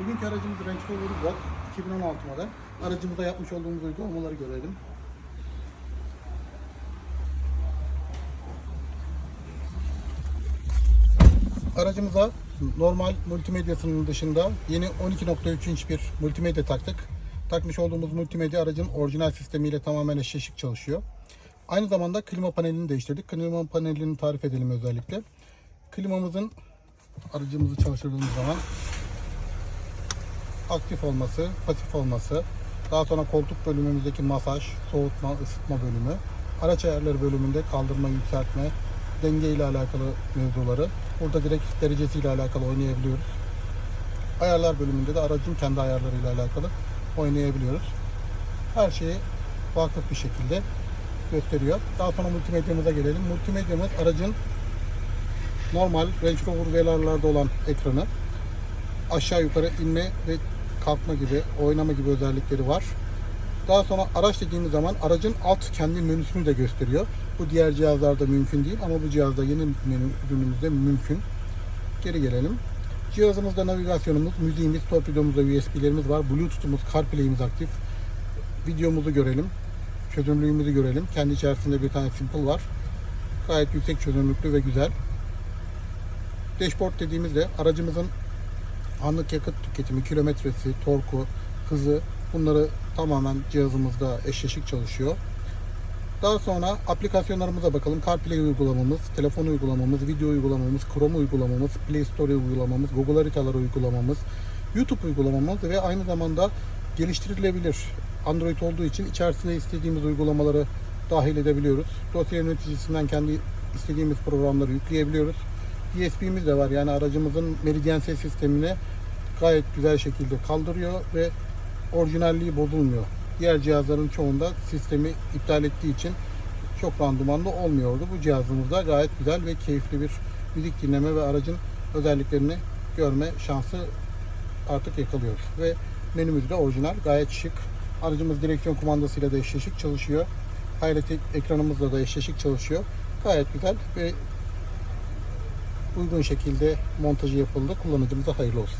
Bugünkü aracımız Range Rover Vogue 2016 model. Aracımıza yapmış olduğumuz uygulamaları görelim. Aracımıza normal multimedyasının dışında yeni 12.3 inç bir multimedya taktık. Takmış olduğumuz multimedya aracın orijinal sistemiyle tamamen eşleşik çalışıyor. Aynı zamanda klima panelini değiştirdik. Klima panelini tarif edelim özellikle. Klimamızın aracımızı çalıştırdığımız zaman aktif olması, pasif olması, daha sonra koltuk bölümümüzdeki masaj, soğutma, ısıtma bölümü, araç ayarları bölümünde kaldırma, yükseltme, denge ile alakalı mevzuları. Burada direkt derecesiyle alakalı oynayabiliyoruz. Ayarlar bölümünde de aracın kendi ayarlarıyla alakalı oynayabiliyoruz. Her şeyi vakıf bir şekilde gösteriyor. Daha sonra multimedyamıza gelelim. Multimedyamız aracın normal Range Rover Velar'larda olan ekranı aşağı yukarı inme ve kalkma gibi, oynama gibi özellikleri var. Daha sonra araç dediğimiz zaman aracın alt kendi menüsünü de gösteriyor. Bu diğer cihazlarda mümkün değil ama bu cihazda yeni menü ürünümüzde mümkün. Geri gelelim. Cihazımızda navigasyonumuz, müziğimiz, torpidomuzda USB'lerimiz var. Bluetooth'umuz, CarPlay'imiz aktif. Videomuzu görelim. Çözünürlüğümüzü görelim. Kendi içerisinde bir tane Simple var. Gayet yüksek çözünürlüklü ve güzel. Dashboard dediğimizde aracımızın anlık yakıt tüketimi, kilometresi, torku, hızı bunları tamamen cihazımızda eşleşik çalışıyor. Daha sonra aplikasyonlarımıza bakalım. CarPlay uygulamamız, telefon uygulamamız, video uygulamamız, Chrome uygulamamız, Play Store uygulamamız, Google haritaları uygulamamız, YouTube uygulamamız ve aynı zamanda geliştirilebilir Android olduğu için içerisine istediğimiz uygulamaları dahil edebiliyoruz. Dosya yöneticisinden kendi istediğimiz programları yükleyebiliyoruz. USB'miz de var. Yani aracımızın Meridian ses sistemini gayet güzel şekilde kaldırıyor ve orijinalliği bozulmuyor. Diğer cihazların çoğunda sistemi iptal ettiği için çok randımanlı olmuyordu. Bu cihazımızda gayet güzel ve keyifli bir müzik dinleme ve aracın özelliklerini görme şansı artık yakalıyoruz. Ve menümüz de orijinal, gayet şık. Aracımız direksiyon kumandasıyla da eşleşik çalışıyor. Hayret ekranımızla da eşleşik çalışıyor. Gayet güzel ve uygun şekilde montajı yapıldı. Kullanıcımıza hayırlı olsun.